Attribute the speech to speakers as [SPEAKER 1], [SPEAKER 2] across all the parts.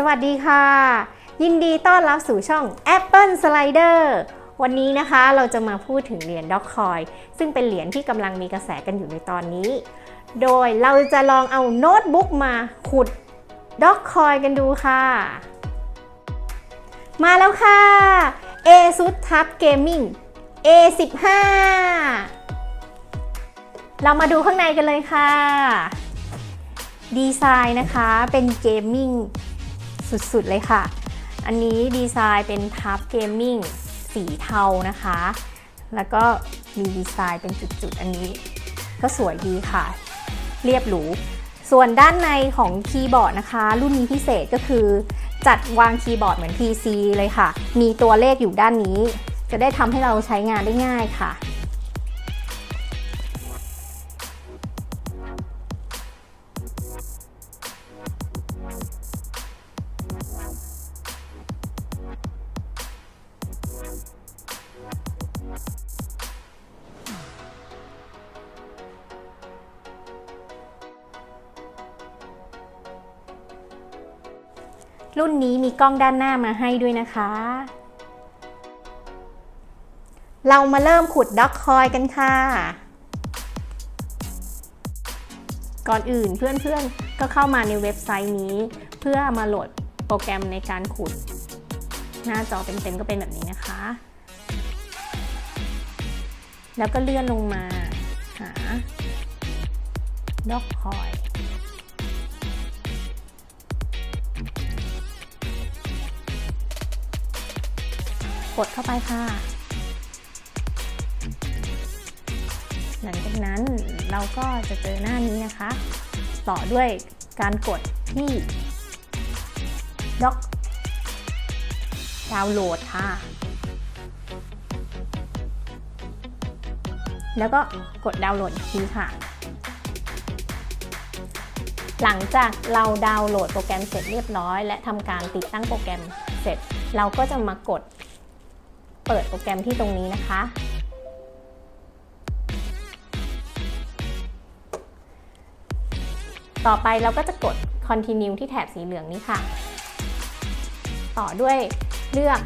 [SPEAKER 1] สวัสดีค่ะ ยินดีต้อนรับสู่ช่อง Apple Slider วันนี้นะคะเราจะมาพูดถึงเหรียญด็อกคอยซึ่งเป็นเหรียญที่กำลังมีกระแสกันอยู่ในตอนนี้ โดยเราจะลองเอาโน้ตบุ๊กมาขุดด็อกคอยกันดูค่ะ มาแล้วค่ะ ASUS TUF Gaming A15 เรามาดูข้างในกันเลยค่ะ ดีไซน์นะคะเป็นเกมมิ่ง สุดๆเลยค่ะ อันนี้ดีไซน์เป็นทับเกมมิ่งสีเทานะคะ แล้วก็มีดีไซน์เป็นจุดๆ อันนี้ ก็สวยดีค่ะ เรียบหรู ส่วนด้านในของคีย์บอร์ดนะคะ รุ่นนี้พิเศษก็คือ จัดวางคีย์บอร์ดเหมือน PC เลยค่ะ มีตัวเลขอยู่ด้านนี้ จะได้ทำให้เราใช้งานได้ง่ายค่ะ รุ่นนี้มีกล้องด้านหน้ามาให้ด้วยนะคะ เรามาเริ่มขุดด็อกคอยกันค่ะ ก่อนอื่นเพื่อนๆ ก็เข้ามาในเว็บไซต์นี้ เพื่อมาโหลดโปรแกรมในการขุด หน้าจอเต็มๆก็เป็นแบบนี้นะคะ แล้วก็เลื่อนลงมาหาด็อกคอย กดเข้าไปค่ะ หลังจากนั้นเราก็จะเจอหน้านี้นะคะ ต่อด้วยการกดที่ด็อกดาวน์โหลดค่ะ แล้วก็กดดาวน์โหลดอีกทีค่ะ หลังจากเราดาวน์โหลดโปรแกรมเสร็จเรียบร้อย และทำการติดตั้งโปรแกรมเสร็จ เราก็จะมากด เปิดโปรแกรมที่ตรงนี้นะคะ ต่อไปเราก็จะกด continue ที่แถบสีเหลืองนี้ค่ะ ต่อด้วยเลือก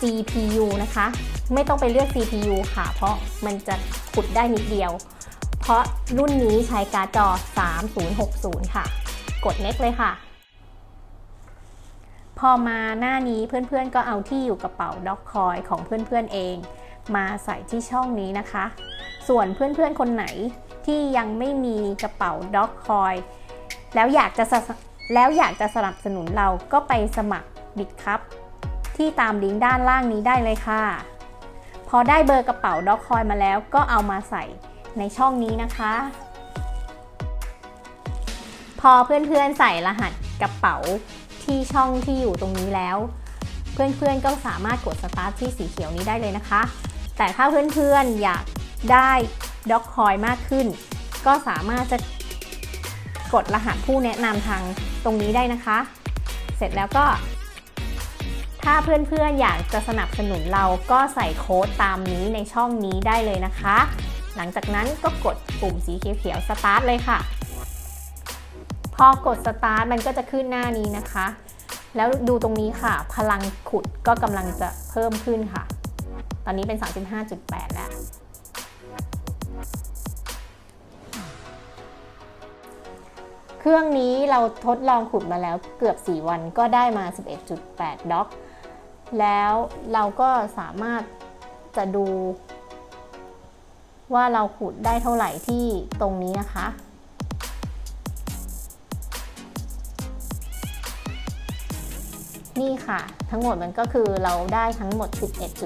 [SPEAKER 1] GPU นะคะ ไม่ต้องไปเลือก CPU ค่ะ เพราะมันจะขุดได้นิดเดียว เพราะรุ่นนี้ใช้การ์ดจอ 3060 ค่ะ กด next เลยค่ะ พอมาหน้านี้เพื่อนๆก็เอาที่อยู่กระเป๋าด็อกคอยของเพื่อนๆเอง มาใส่ที่ช่องนี้นะคะ ส่วนเพื่อนๆคนไหนที่ยังไม่มีกระเป๋าด็อกคอยแล้วอยากจะแล้วอยากจะสนับสนุนเราก็ไปสมัครบิดครับที่ตามลิงก์ด้านล่างนี้ได้เลยค่ะ พอได้เบอร์กระเป๋าด็อกคอยมาแล้วก็เอามาใส่ในช่องนี้นะคะ พอเพื่อนๆใส่รหัสกระเป๋า ที่ช่องที่อยู่ตรงนี้แล้ว เพื่อนๆก็สามารถกดสตาร์ทที่สีเขียวนี้ได้เลยนะคะ แต่ถ้าเพื่อนๆอยากได้ด็อกคอยมากขึ้น ก็สามารถจะกดรหัสผู้แนะนำทางตรงนี้ได้นะคะ เสร็จแล้วก็ ถ้าเพื่อนๆอยากจะสนับสนุนเราก็ใส่โค้ดตามนี้ในช่องนี้ได้เลยนะคะ หลังจากนั้นก็กดปุ่มสีเขียวๆสตาร์ทเลยค่ะ อกดสตาร์ทมันก็จะขึ้นหน้านี้นะคะ แล้วดูตรงนี้ค่ะ พลังขุดก็กำลังจะเพิ่มขึ้นค่ะ ตอนนี้เป็น 35.8 แล้วเครื่องนี้เราทดลองขุดมาแล้วเกือบ 4 วันก็ได้มา 11.8 ด็อก แล้วเราก็สามารถจะดู ว่าเราขุดได้เท่าไหร่ที่ตรงนี้นะคะ นี่ค่ะ ทั้งหมดมันก็คือเราได้ทั้งหมด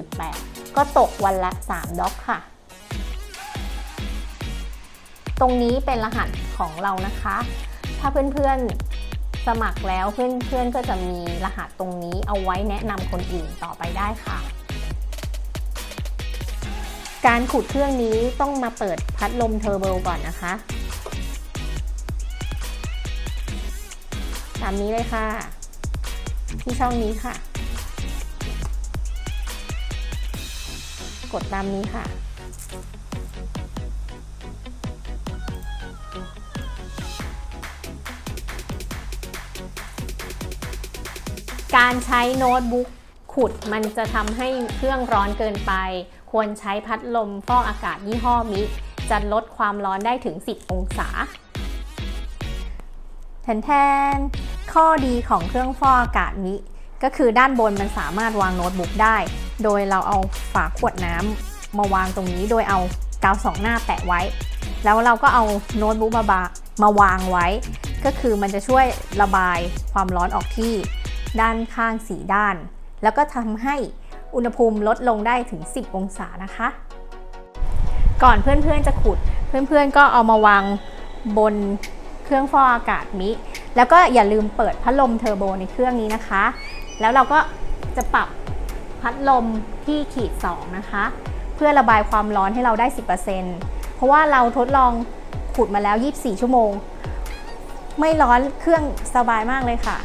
[SPEAKER 1] 11.8 ก็ตกวันละ 3 ด็อกค่ะ ตรงนี้เป็นรหัสของเรานะคะ ถ้าเพื่อนๆสมัครแล้วเพื่อนๆก็จะมีรหัสตรงนี้เอาไว้แนะนำคนอื่นต่อไปได้ค่ะการขุดเครื่องนี้ต้องมาเปิดพัดลมเทอร์โบก่อนนะคะ ตามนี้เลยค่ะ ที่ช่องนี้ค่ะ กดตามนี้ค่ะ การใช้โน้ตบุ๊กขุดมันจะทำให้เครื่องร้อนเกินไป ควรใช้พัดลมฟอกอากาศยี่ห้อมิจะลดความร้อนได้ถึง 10 องศาแทนแทน ข้อดีของเครื่องฟอกอากาศนี้ ก็คือด้านบนมันสามารถวางโน้ตบุ๊กได้ โดยเราเอาฝาขวดน้ำมาวางตรงนี้โดยเอากาวสองหน้าแปะไว้ แล้วเราก็เอาโน้ตบุ๊กมาบามาวางไว้ ก็คือมันจะช่วยระบายความร้อนออกที่ด้านข้างสีด้าน แล้วก็ทำให้อุณหภูมิลดลงได้ถึง 10 องศานะคะ ก่อนเพื่อนๆจะขุด เพื่อนๆก็เอามาวางบน เครื่องฟอกอากาศมิ แล้วก็อย่าลืมเปิดพัดลมเทอร์โบในเครื่องนี้นะคะ แล้วเราก็จะปรับพัดลมที่ขีด 2 นะคะ เพื่อระบายความร้อนให้เราได้ 10%เพราะว่าเราทดลองขุดมาแล้ว 24 ชั่วโมง ไม่ร้อนเครื่องสบายมากเลยค่ะ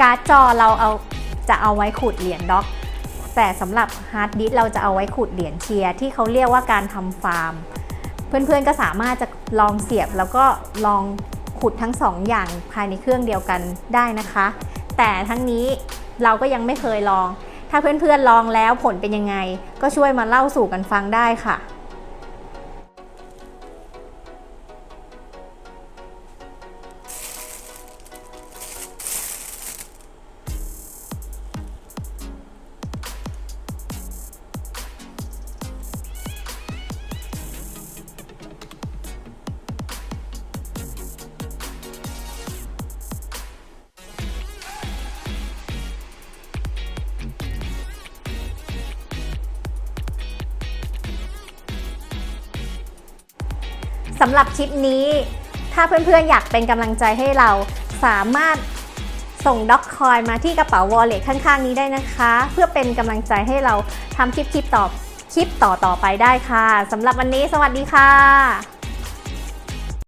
[SPEAKER 1] การ์ดจอเราเอาจะเอาไว้ขูดเหรียญด็อก แต่สำหรับฮาร์ดดิสเราจะเอาไว้ขูดเหรียญเชียร์ที่เขาเรียกว่าการทำฟาร์ม เพื่อนๆก็สามารถจะลองเสียบแล้วก็ลองขุดทั้งสองอย่างภายในเครื่องเดียวกันได้นะคะ แต่ทั้งนี้เราก็ยังไม่เคยลอง ถ้าเพื่อนๆลองแล้วผลเป็นยังไง ก็ช่วยมาเล่าสู่กันฟังได้ค่ะ สำหรับคลิปนี้ ถ้าเพื่อนๆอยากเป็นกำลังใจให้เราสามารถส่งด็อกคอยมาที่กระเป๋าวอลเล็ตข้างๆนี้ได้นะคะ เพื่อเป็นกำลังใจให้เราทำคลิปๆต่อคลิปต่อๆไปได้ค่ะสำหรับวันนี้สวัสดีค่ะ